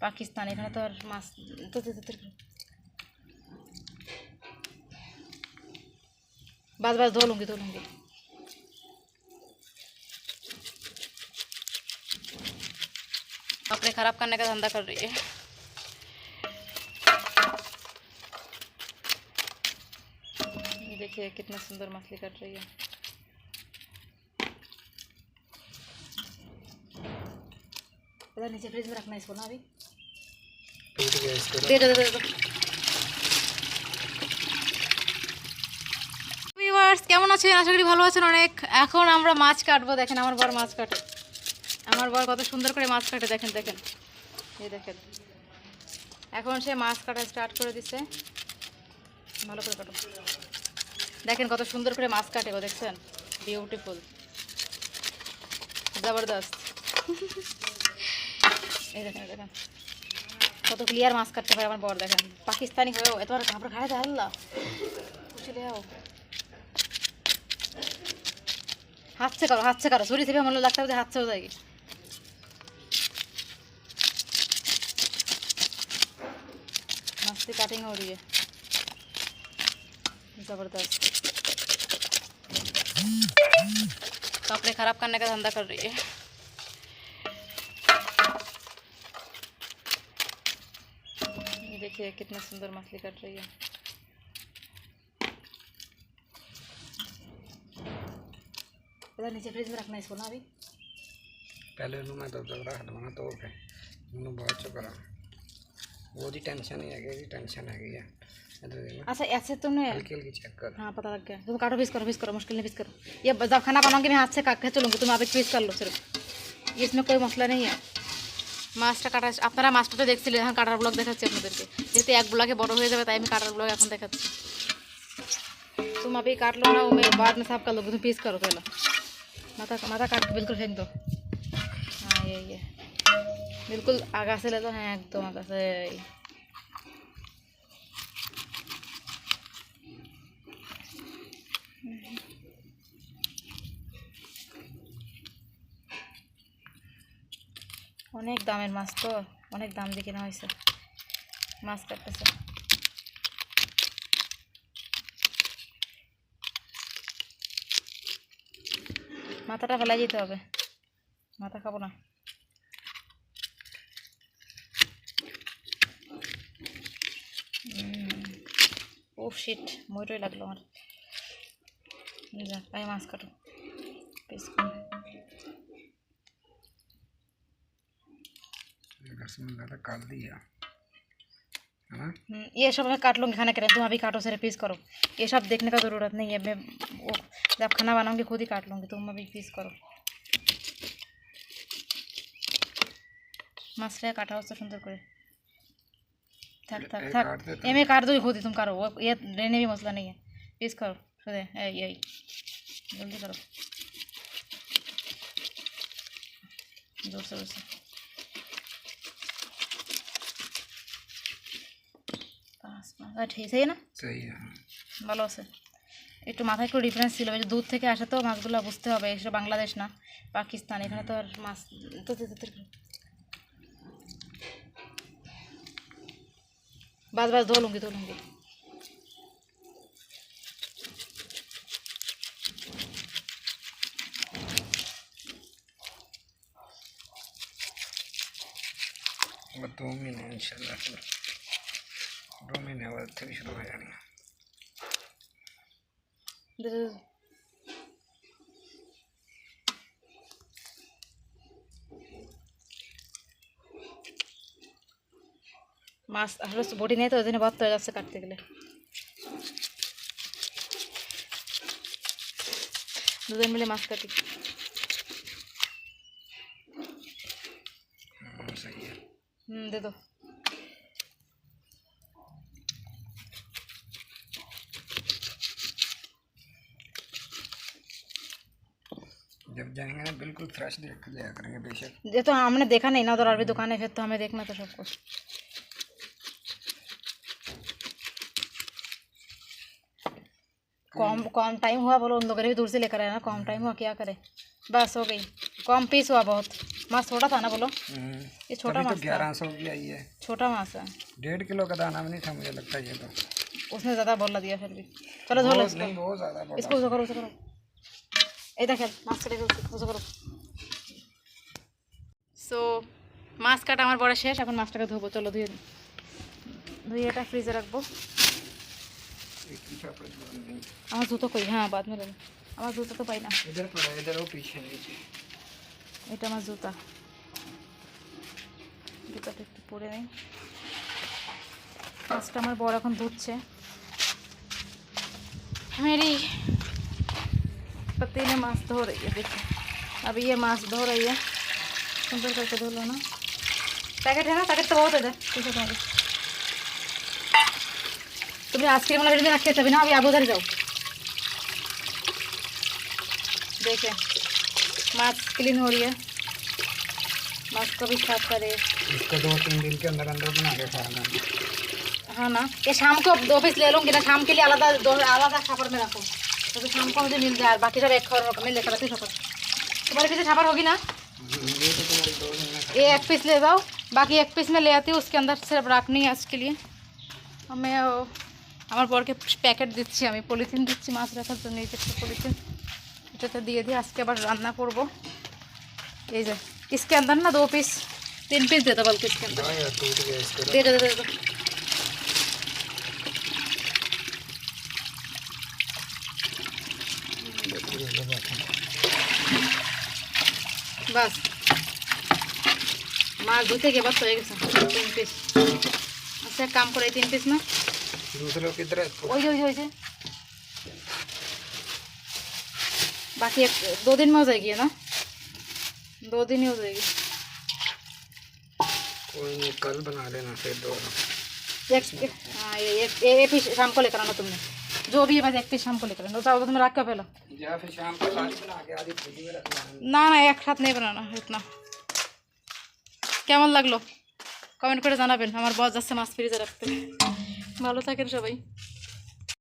পাকিস্তান এখানে তো আর মাছ তো তো- তো- তো- बस बस धो लूँगी धो लूँगी कपड़े खराब करने का धंधा कर रही है ये देखिए कितना सुंदर मछली कट रही है इधर नीचे फ्रिज में रखना है इसको ना अभी टूट गया इसका दे दो दे दो ভিউয়ার্স কেমন আছেন আশা করি ভালো আছেন অনেক এখন আমরা মাছ কাটবো দেখেন আমার বর মাছ কাটে আমার বর কত সুন্দর করে মাছ কাটে দেখেন দেখেন এই দেখেন এখন সে মাছ কাটা স্টার্ট করে দিছে ভালো করে কাটো দেখেন কত সুন্দর করে মাছ কাটে গো দেখছেন বিউটিফুল জবরদস্ত এই দেখেন এই দেখেন কত ক্লিয়ার মাছ কাটতে পারে আমার বর দেখেন পাকিস্তানি হয়েও এত বড় কাপড় খাড়ে দেয় আল্লাহ খুশি লেও हाथ से करो हाथ से करो सूर्य से भी हम लोग लगता है हाथ से हो जाएगी मस्ती कटिंग हो रही है जबरदस्त कपड़े खराब करने का धंधा कर रही है देखिए कितना सुंदर मछली कट रही है। उधर नीचे फ्रिज में रखना इसको ना अभी। पहले मैं तो रख दूँगा तो ओके बहुत चुका वो जी टेंशन ही है कि जी टेंशन है कि ये अच्छा ऐसे तो तुमने हल्की हल्की चेक कर। हाँ पता लग गया। तुम काटो पीस करो पीस करो मुश्किल नहीं पीस करो। ये जब खाना बनाऊँगी मैं हाथ से काट के चलूँगी तुम तो आप एक पीस कर लो सिर्फ़। इसमें कोई मसला नहीं है। মাছটা কাটা আপনারা মাছটা তো দেখছিলেন এখন কাটার ব্লগ দেখাচ্ছি আপনাদেরকে যেহেতু এক ব্লগে বড় হয়ে যাবে তাই আমি কাটার ব্লগ এখন দেখাচ্ছি तुम अभी काट लो ना वो मैं बाद में साफ कर लोगी तुम पीस करो पहले माथा माथा काट के बिल्कुल फेंक दो हाँ ये ये बिल्कुल आगा से ले लो हाँ एकदम आगा से অনেক দামের মাছ তো, অনেক দাম দিয়ে কেনা হয়েছে। মাছ কাটতেছে। মাথাটা ফেলাই যেতে হবে। মাথা খাব না। ও শিট ময়ূরই লাগল আমার। যা পায়ে মাছ কাটো। পিস रसम ज्यादा काट दिया है ना हम्म, ये सब मैं काट लूँगी खाना के लिए तुम अभी काटो सारे पीस करो ये सब देखने का ज़रूरत नहीं है मैं वो जब खाना बनाऊँगी खुद ही काट लूँगी तुम अभी पीस करो মাছটা কাটা হচ্ছে সুন্দর করে থাক থাক এই থাক কাট দে তো। এমএ काट दो खुद ही तुम करो वो ये रहने भी मसला नहीं है पीस करो ঠিক আছে না सही है ভালো আছে একটু মাথায় একটু ডিফারেন্স ছিল এই যে দূর থেকে আসে তো মাছগুলো বুঝতে হবে এসব বাংলাদেশ না পাকিস্তান এখানে তো আর মাছ তো তো- তো- তো- बस बस धो लूँगी धो लूँगी और दो महीने इंशाल्लाह ডোমি নেওয়ার থেকে শুরু হয়ে জানি মাছ আসলে বড়ি নেই তো ওই জন্য বাদ হয়ে যাচ্ছে কাটতে গেলে। দুজন মিলে মাছ কাটি। হ্যাঁ, হুম দে তো। जाएँगे ना बिल्कुल फ्रेश देख के जाया करेंगे बेशक। ये तो हमने देखा नहीं ना उधर अरबी दुकान है फिर तो हमें देखना था सब कुछ। कम कम टाइम हुआ बोलो उन लोगों ने भी दूर से लेकर आया ना कम टाइम हुआ क्या करे? बस हो गई। कॉम पीस हुआ बहुत। माछ छोटा था ना बोलो? हम्म, ये छोटा तो था। ग्यारह सौ की आई है। छोटा माछ है। डेढ़ किलो का दाना भी नहीं था मुझे लगता ये तो। उसने ज़्यादा बोला दिया फिर भी। चलो धो लो इसको। इसको करो उसे करो। এই দেখেন মাছ কেটে উঁচু করো। সো মাছ কাটা আমার বড় শেষ এখন মাছটাকে ধোবো চলো ধুয়ে ধুয়ে এটা ফ্রিজে রাখব। আমার জুতো কই? হ্যাঁ বাদ মেলে আমার জুতো তো পাই না। এটা আমার জুতা। জুতাটা একটু পরে নেই। মাছটা আমার বড় এখন ধুচ্ছে। মেরি पति ने माछ धो रही है देखिए। अभी ये माछ धो रही है। सुंदर करके धो लो ना। पैकेट है ना? पैकेट तो बहुत है ठीक है तुम्हारे तुम्हें आइसक्रीम वाला में रखे तभी ना अभी आप उधर जाओ। देखे माछ क्लीन हो रही है। माछ को भी साफ़ करे। इसको दो तीन दिन के अंदर अंदर बना के खाना। हाँ ना? ये शाम को दो पीस ले लूँगी ना शाम के लिए अलग दो अलग छापर में रखो। तो फिर शाम को मुझे मिल जाए बाकी सब एक खर में लेकर रखी छापर तुम्हारे पीछे छापर होगी ना ये तो तुम्हारे दो दिन में ये एक पीस ले जाओ बाकी एक पीस में ले आती हूँ उसके अंदर सिर्फ रखनी है उसके लिए আমি ও- আমার বরকে প্যাকেট দিচ্ছি আমি পলিথিন দিচ্ছি মাছ রাখার জন্য এই যে একটা পলিথিন এটাতে দিয়ে দিয়ে আজকে আবার রান্না করব এই যে इसके अंदर ना दो पीस तीन पीस दे दो बल्कि इसके अंदर हाँ यार टूट गया इसको दे दो दे दो বাস মাছ ধুতে গিয়ে বাস হয়ে গেছে তিন পিস আচ্ছা এক কাম করে এই তিন পিস না दूसरे किधर है ওই যে ওই যে ওই যে बाकी एक दो दिन में हो जाएगी है ना दो दिन ही हो जाएगी कोई नहीं कल बना लेना फिर दो एक हाँ ये एक ये ये पीस शाम को लेकर आना तुमने जो भी है बस एक पीस शाम को लेकर आना चाहो तो तुम रख के पहले या फिर शाम को सारी बना के आधी फ्रिज में रखना না না একসাথে নেই বানানো ইতনা কেমন লাগলো কমেন্ট করে জানাবেন আমার বস যাচ্ছে মাছ ফ্রিজে রাখতে ভালো থাকেন সবাই